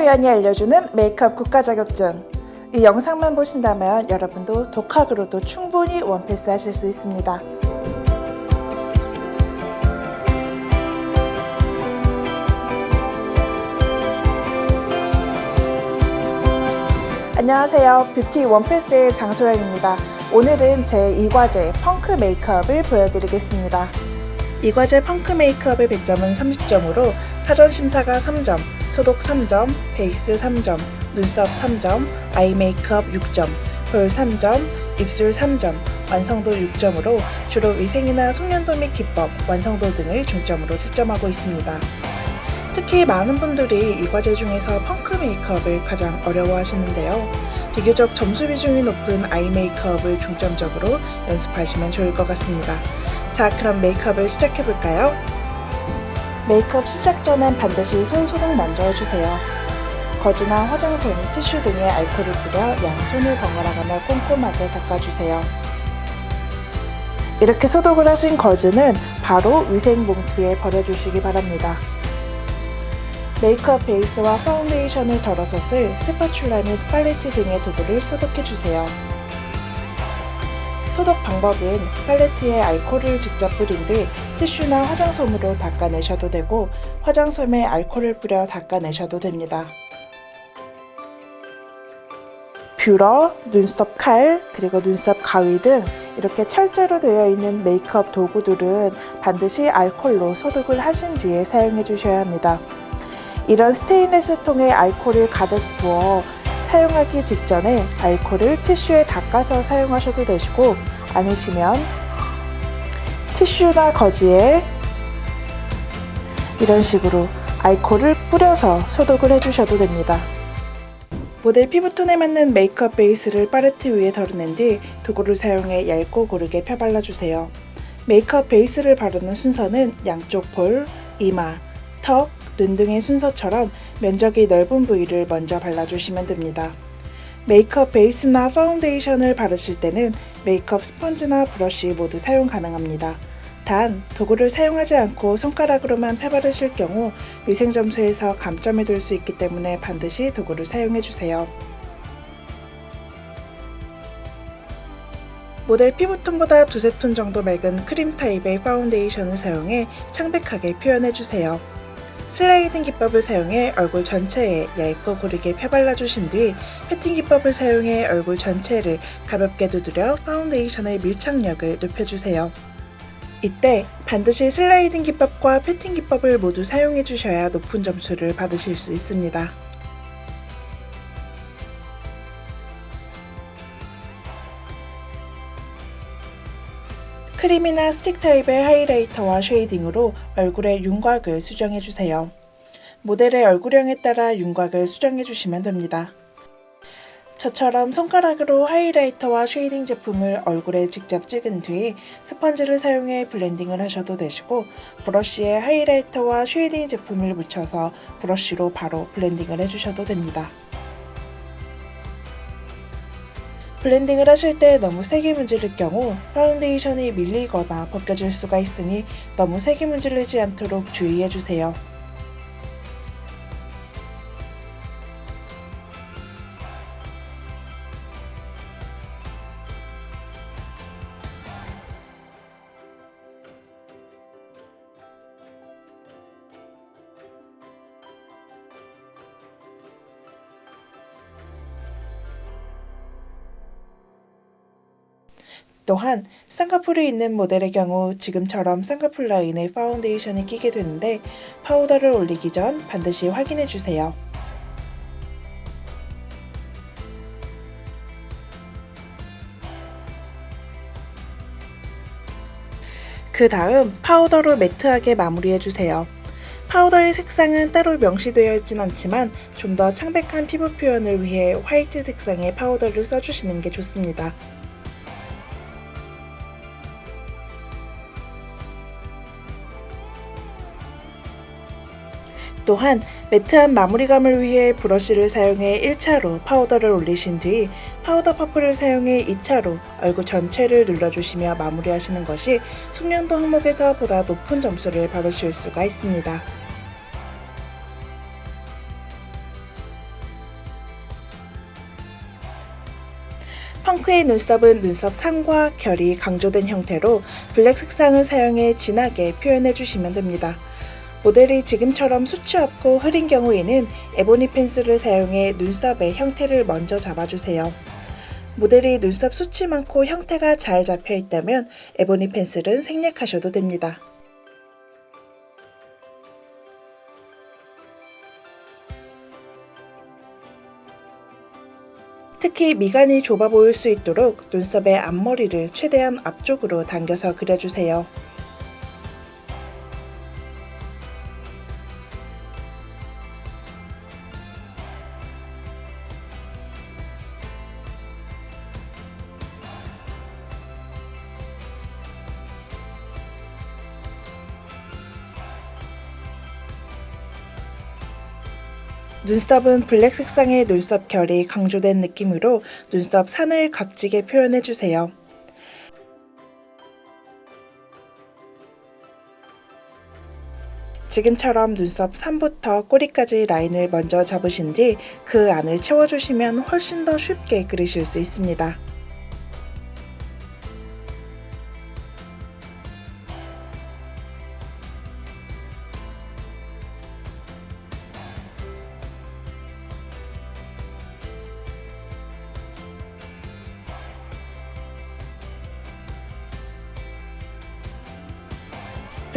심사위원이 알려주는 메이크업 국가 자격증. 이 영상만 보신다면 여러분도 독학으로도 충분히 원패스 하실 수 있습니다. 안녕하세요. 뷰티 원패스의 장소영입니다. 오늘은 제 2과제 펑크 메이크업을 보여드리겠습니다. 이 과제 펑크 메이크업의 100점은 30점으로 사전 심사가 3점, 소독 3점, 베이스 3점, 눈썹 3점, 아이 메이크업 6점, 볼 3점, 입술 3점, 완성도 6점으로 주로 위생이나 숙련도 및 기법, 완성도 등을 중점으로 채점하고 있습니다. 특히 많은 분들이 이 과제 중에서 펑크 메이크업을 가장 어려워하시는데요. 비교적 점수 비중이 높은 아이 메이크업을 중점적으로 연습하시면 좋을 것 같습니다. 자, 그럼 메이크업을 시작해 볼까요? 메이크업 시작 전엔 반드시 손 소독 먼저 해주세요. 거즈나 화장솜, 티슈 등에 알코올을 뿌려 양손을 번갈아 가며 꼼꼼하게 닦아주세요. 이렇게 소독을 하신 거즈는 바로 위생 봉투에 버려주시기 바랍니다. 메이크업 베이스와 파운데이션을 덜어서 쓸 스파츌라 및 팔레트 등의 도구를 소독해주세요. 소독 방법은 팔레트에 알코올을 직접 뿌린 뒤 티슈나 화장솜으로 닦아내셔도 되고 화장솜에 알코올을 뿌려 닦아내셔도 됩니다. 뷰러, 눈썹 칼, 그리고 눈썹 가위 등 이렇게 철제로 되어 있는 메이크업 도구들은 반드시 알코올로 소독을 하신 뒤에 사용해 주셔야 합니다. 이런 스테인리스 통에 알코올을 가득 부어 사용하기 직전에 알코올을 티슈에 닦아서 사용하셔도 되시고 아니시면 티슈나 거지에 이런 식으로 알코올을 뿌려서 소독을 해주셔도 됩니다. 모델 피부톤에 맞는 메이크업 베이스를 팔레트 위에 덜어낸 뒤 도구를 사용해 얇고 고르게 펴발라주세요. 메이크업 베이스를 바르는 순서는 양쪽 볼, 이마, 턱, 눈 등의 순서처럼 면적이 넓은 부위를 먼저 발라주시면 됩니다. 메이크업 베이스나 파운데이션을 바르실 때는 메이크업 스펀지나 브러쉬 모두 사용 가능합니다. 단, 도구를 사용하지 않고 손가락으로만 펴바르실 경우 위생 점수에서 감점이 될 수 있기 때문에 반드시 도구를 사용해 주세요. 모델 피부톤보다 두세 톤 정도 맑은 크림 타입의 파운데이션을 사용해 창백하게 표현해 주세요. 슬라이딩 기법을 사용해 얼굴 전체에 얇고 고르게 펴발라 주신 뒤 패팅 기법을 사용해 얼굴 전체를 가볍게 두드려 파운데이션의 밀착력을 높여주세요. 이때 반드시 슬라이딩 기법과 패팅 기법을 모두 사용해 주셔야 높은 점수를 받으실 수 있습니다. 크림이나 스틱 타입의 하이라이터와 쉐이딩으로 얼굴의 윤곽을 수정해 주세요. 모델의 얼굴형에 따라 윤곽을 수정해 주시면 됩니다. 저처럼 손가락으로 하이라이터와 쉐이딩 제품을 얼굴에 직접 찍은 뒤 스펀지를 사용해 블렌딩을 하셔도 되시고 브러쉬에 하이라이터와 쉐이딩 제품을 묻혀서 브러쉬로 바로 블렌딩을 해주셔도 됩니다. 블렌딩을 하실 때 너무 세게 문지를 경우 파운데이션이 밀리거나 벗겨질 수가 있으니 너무 세게 문지르지 않도록 주의해 주세요. 또한 쌍꺼풀이 있는 모델의 경우 지금처럼 쌍꺼풀 라인에 파운데이션이 끼게 되는데 파우더를 올리기 전 반드시 확인해 주세요. 그 다음 파우더로 매트하게 마무리해 주세요. 파우더의 색상은 따로 명시되어 있진 않지만 좀 더 창백한 피부 표현을 위해 화이트 색상의 파우더를 써주시는 게 좋습니다. 또한 매트한 마무리감을 위해 브러쉬를 사용해 1차로 파우더를 올리신 뒤 파우더 퍼프를 사용해 2차로 얼굴 전체를 눌러주시며 마무리하시는 것이 숙련도 항목에서 보다 높은 점수를 받으실 수가 있습니다. 펑크의 눈썹은 눈썹 상과 결이 강조된 형태로 블랙 색상을 사용해 진하게 표현해 주시면 됩니다. 모델이 지금처럼 수치 없고 흐린 경우에는 에보니 펜슬을 사용해 눈썹의 형태를 먼저 잡아주세요. 모델이 눈썹 수치 많고 형태가 잘 잡혀 있다면 에보니 펜슬은 생략하셔도 됩니다. 특히 미간이 좁아 보일 수 있도록 눈썹의 앞머리를 최대한 앞쪽으로 당겨서 그려주세요. 눈썹은 블랙 색상의 눈썹 결이 강조된 느낌으로 눈썹 산을 각지게 표현해 주세요. 지금처럼 눈썹 산부터 꼬리까지 라인을 먼저 잡으신 뒤 그 안을 채워주시면 훨씬 더 쉽게 그리실 수 있습니다.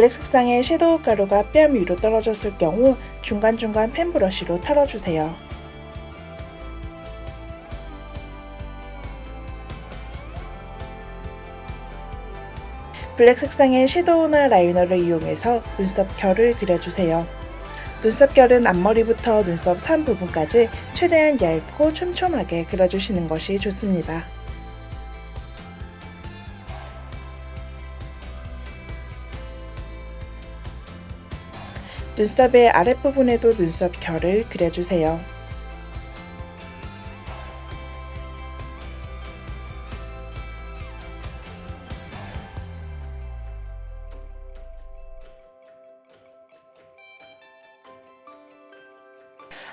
블랙 색상의 섀도우 가루가 뺨 위로 떨어졌을 경우 중간중간 펜 브러쉬로 털어주세요. 블랙 색상의 섀도우나 라이너를 이용해서 눈썹 결을 그려주세요. 눈썹 결은 앞머리부터 눈썹 산 부분까지 최대한 얇고 촘촘하게 그려주시는 것이 좋습니다. 눈썹의 아랫부분에도 눈썹 결을 그려주세요.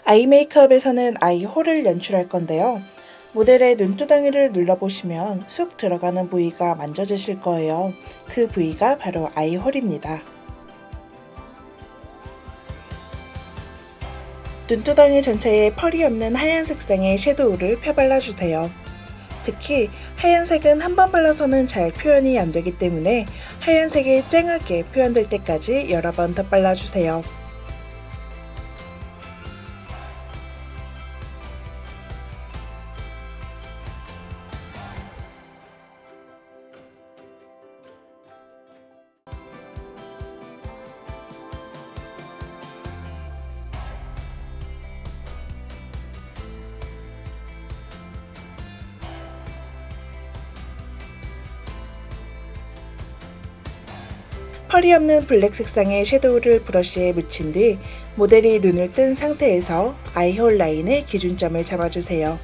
아이 메이크업에서는 아이 홀을 연출할 건데요. 모델의 눈두덩이를 눌러보시면 쑥 들어가는 부위가 만져지실 거예요. 그 부위가 바로 아이 홀입니다. 눈두덩이 전체에 펄이 없는 하얀 색상의 섀도우를 펴발라주세요. 특히 하얀색은 한 번 발라서는 잘 표현이 안 되기 때문에 하얀색이 쨍하게 표현될 때까지 여러 번더 발라주세요. 펄이 없는 블랙 색상의 섀도우를 브러쉬에 묻힌 뒤 모델이 눈을 뜬 상태에서 아이홀 라인의 기준점을 잡아주세요.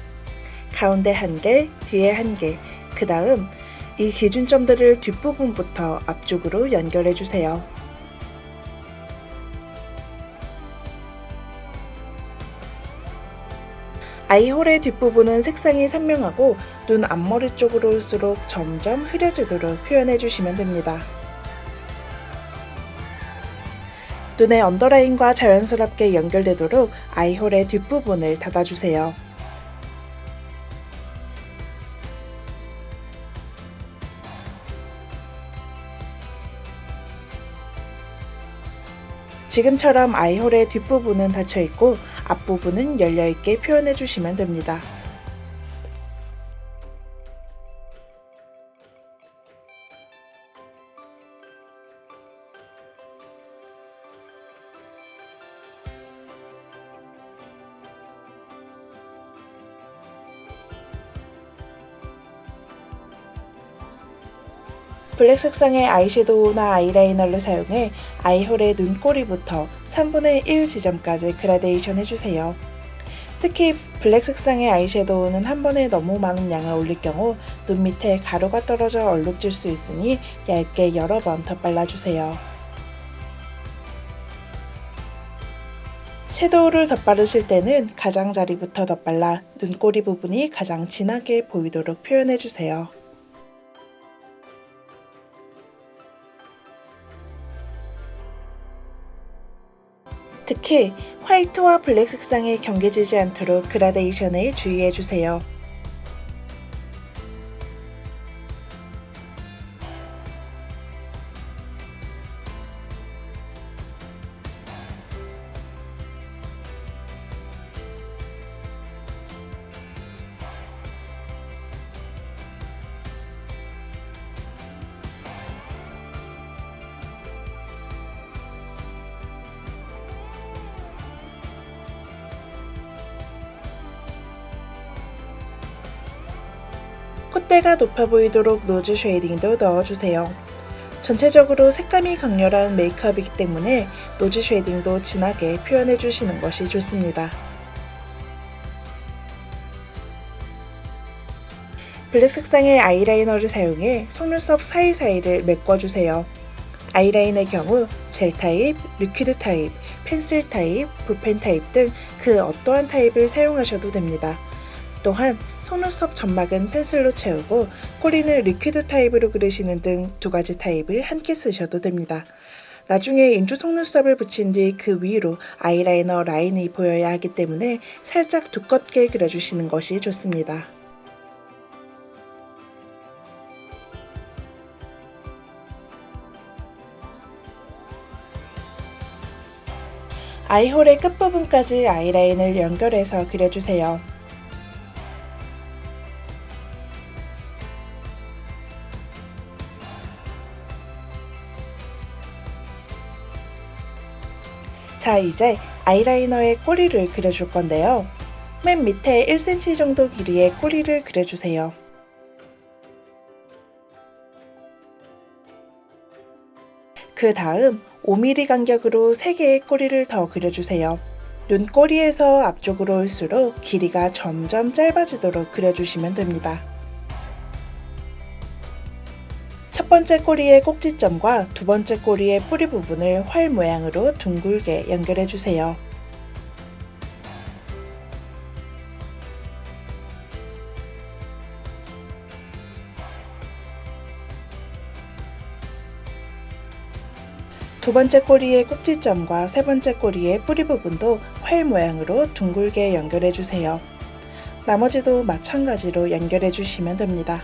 가운데 한 개, 뒤에 한 개, 그 다음 이 기준점들을 뒷부분부터 앞쪽으로 연결해 주세요. 아이홀의 뒷부분은 색상이 선명하고 눈 앞머리 쪽으로 올수록 점점 흐려지도록 표현해 주시면 됩니다. 눈의 언더라인과 자연스럽게 연결되도록 아이홀의 뒷부분을 닫아주세요. 지금처럼 아이홀의 뒷부분은 닫혀 있고 앞부분은 열려 있게 표현해 주시면 됩니다. 블랙 색상의 아이섀도우나 아이라이너를 사용해 아이홀의 눈꼬리부터 3분의 1 지점까지 그라데이션 해주세요. 특히 블랙 색상의 아이섀도우는 한 번에 너무 많은 양을 올릴 경우 눈 밑에 가루가 떨어져 얼룩질 수 있으니 얇게 여러 번더 발라주세요. 섀도우를 덧바르실 때는 가장자리부터 덧발라 눈꼬리 부분이 가장 진하게 보이도록 표현해주세요. 특히 화이트와 블랙 색상이 경계지지 않도록 그라데이션에 주의해주세요. 콧대가 높아 보이도록 노즈 쉐이딩도 넣어주세요. 전체적으로 색감이 강렬한 메이크업이기 때문에 노즈 쉐이딩도 진하게 표현해 주시는 것이 좋습니다. 블랙 색상의 아이라이너를 사용해 속눈썹 사이사이를 메꿔주세요. 아이라인의 경우 젤 타입, 리퀴드 타입, 펜슬 타입, 붓펜 타입 등 그 어떠한 타입을 사용하셔도 됩니다. 또한 속눈썹 점막은 펜슬로 채우고 꼬리는 리퀴드 타입으로 그리시는 등 두 가지 타입을 함께 쓰셔도 됩니다. 나중에 인조 속눈썹을 붙인 뒤 그 위로 아이라이너 라인이 보여야 하기 때문에 살짝 두껍게 그려주시는 것이 좋습니다. 아이홀의 끝부분까지 아이라인을 연결해서 그려주세요. 자, 이제 아이라이너의 꼬리를 그려줄 건데요. 맨 밑에 1cm 정도 길이의 꼬리를 그려주세요. 그 다음 5mm 간격으로 3개의 꼬리를 더 그려주세요. 눈꼬리에서 앞쪽으로 올수록 길이가 점점 짧아지도록 그려주시면 됩니다. 첫 번째 꼬리의 꼭지점과 두 번째 꼬리의 뿌리 부분을 활 모양으로 둥글게 연결해 주세요. 두 번째 꼬리의 꼭지점과 세 번째 꼬리의 뿌리 부분도 활 모양으로 둥글게 연결해 주세요. 나머지도 마찬가지로 연결해 주시면 됩니다.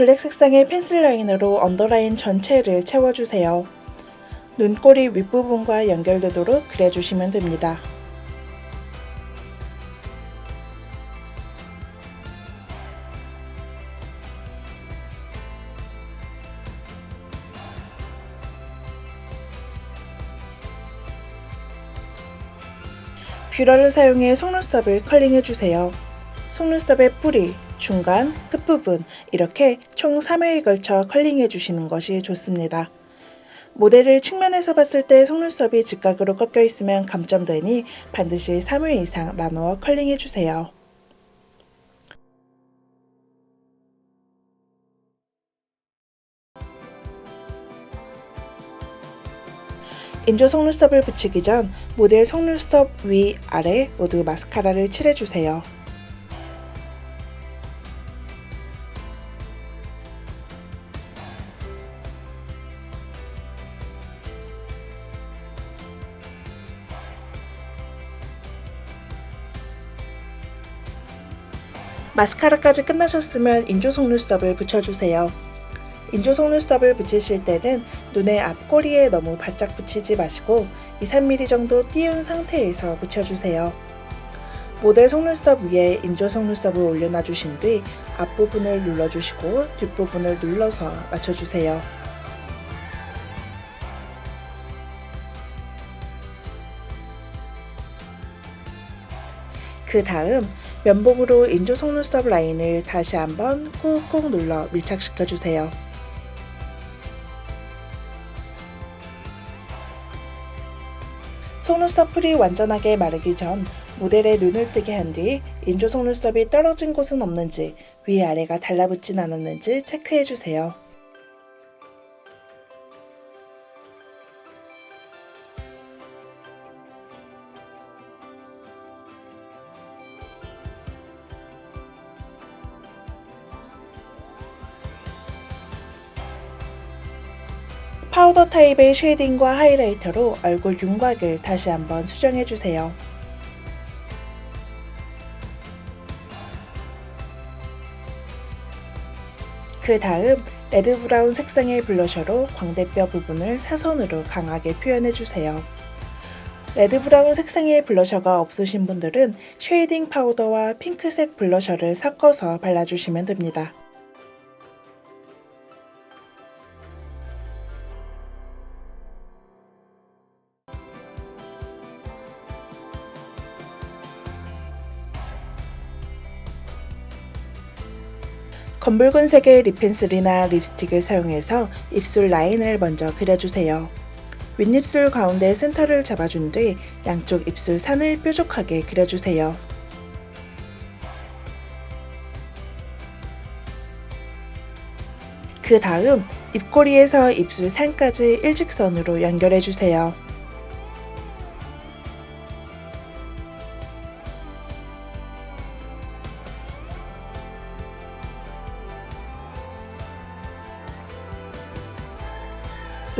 블랙 색상의 펜슬 라인으로 언더라인 전체를 채워주세요. 눈꼬리 윗부분과 연결되도록 그려주시면 됩니다. 뷰러를 사용해 속눈썹을 컬링해주세요. 속눈썹의 뿌리, 중간, 끝부분 이렇게 총 3회에 걸쳐 컬링해 주시는 것이 좋습니다. 모델을 측면에서 봤을 때 속눈썹이 직각으로 꺾여 있으면 감점되니 반드시 3회 이상 나누어 컬링해 주세요. 인조 속눈썹을 붙이기 전 모델 속눈썹 위, 아래 모두 마스카라를 칠해주세요. 마스카라까지 끝나셨으면 인조 속눈썹을 붙여주세요. 인조 속눈썹을 붙이실 때는 눈의 앞꼬리에 너무 바짝 붙이지 마시고 2, 3mm 정도 띄운 상태에서 붙여주세요. 모델 속눈썹 위에 인조 속눈썹을 올려놔 주신 뒤 앞부분을 눌러주시고 뒷부분을 눌러서 맞춰주세요. 그 다음 면봉으로 인조 속눈썹 라인을 다시 한번 꾹꾹 눌러 밀착시켜 주세요. 속눈썹 풀이 완전하게 마르기 전 모델의 눈을 뜨게 한 뒤 인조 속눈썹이 떨어진 곳은 없는지 위아래가 달라붙진 않았는지 체크해 주세요. 파우더 타입의 쉐이딩과 하이라이터로 얼굴 윤곽을 다시 한번 수정해 주세요. 그 다음 레드 브라운 색상의 블러셔로 광대뼈 부분을 사선으로 강하게 표현해 주세요. 레드 브라운 색상의 블러셔가 없으신 분들은 쉐이딩 파우더와 핑크색 블러셔를 섞어서 발라주시면 됩니다. 검붉은 색의 립펜슬이나 립스틱을 사용해서 입술 라인을 먼저 그려주세요. 윗입술 가운데 센터를 잡아준 뒤 양쪽 입술 산을 뾰족하게 그려주세요. 그 다음 입꼬리에서 입술 산까지 일직선으로 연결해주세요.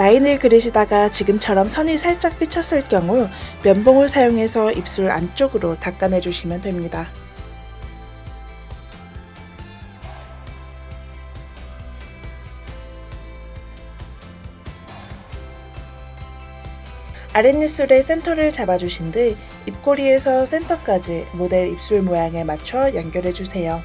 라인을 그리시다가 지금처럼 선이 살짝 삐쳤을 경우 면봉을 사용해서 입술 안쪽으로 닦아내 주시면 됩니다. 아랫입술의 센터를 잡아주신 뒤 입꼬리에서 센터까지 모델 입술 모양에 맞춰 연결해 주세요.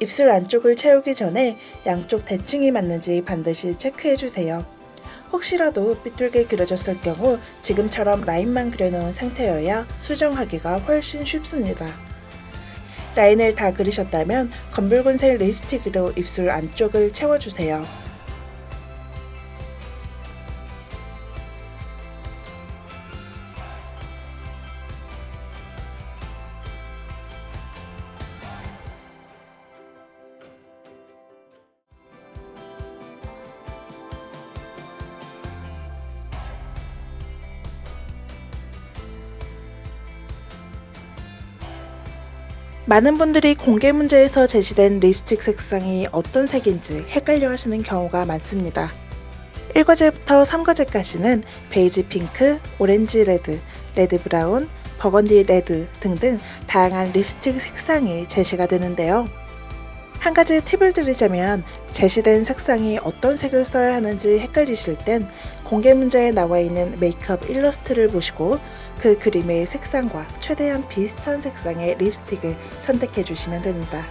입술 안쪽을 채우기 전에 양쪽 대칭이 맞는지 반드시 체크해 주세요. 혹시라도 삐뚤게 그려졌을 경우 지금처럼 라인만 그려놓은 상태여야 수정하기가 훨씬 쉽습니다. 라인을 다 그리셨다면 검붉은색 립스틱으로 입술 안쪽을 채워주세요. 많은 분들이 공개 문제에서 제시된 립스틱 색상이 어떤 색인지 헷갈려 하시는 경우가 많습니다. 1과제부터 3과제까지는 베이지 핑크, 오렌지 레드, 레드 브라운, 버건디 레드 등등 다양한 립스틱 색상이 제시가 되는데요. 한 가지 팁을 드리자면 제시된 색상이 어떤 색을 써야 하는지 헷갈리실 땐 공개 문제에 나와 있는 메이크업 일러스트를 보시고 그 그림의 색상과 최대한 비슷한 색상의 립스틱을 선택해 주시면 됩니다.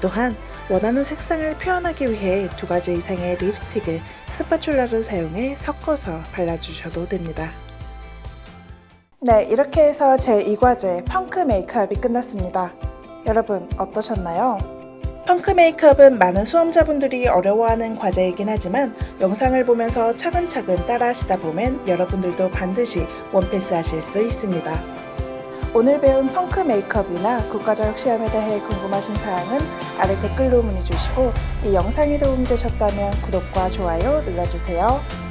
또한 원하는 색상을 표현하기 위해 두 가지 이상의 립스틱을 스파츌라를 사용해 섞어서 발라주셔도 됩니다. 네, 이렇게 해서 제 2과제 펑크 메이크업이 끝났습니다. 여러분 어떠셨나요? 펑크 메이크업은 많은 수험자분들이 어려워하는 과제이긴 하지만 영상을 보면서 차근차근 따라 하시다 보면 여러분들도 반드시 원패스 하실 수 있습니다. 오늘 배운 펑크 메이크업이나 국가자격 시험에 대해 궁금하신 사항은 아래 댓글로 문의 주시고 이 영상이 도움이 되셨다면 구독과 좋아요 눌러주세요.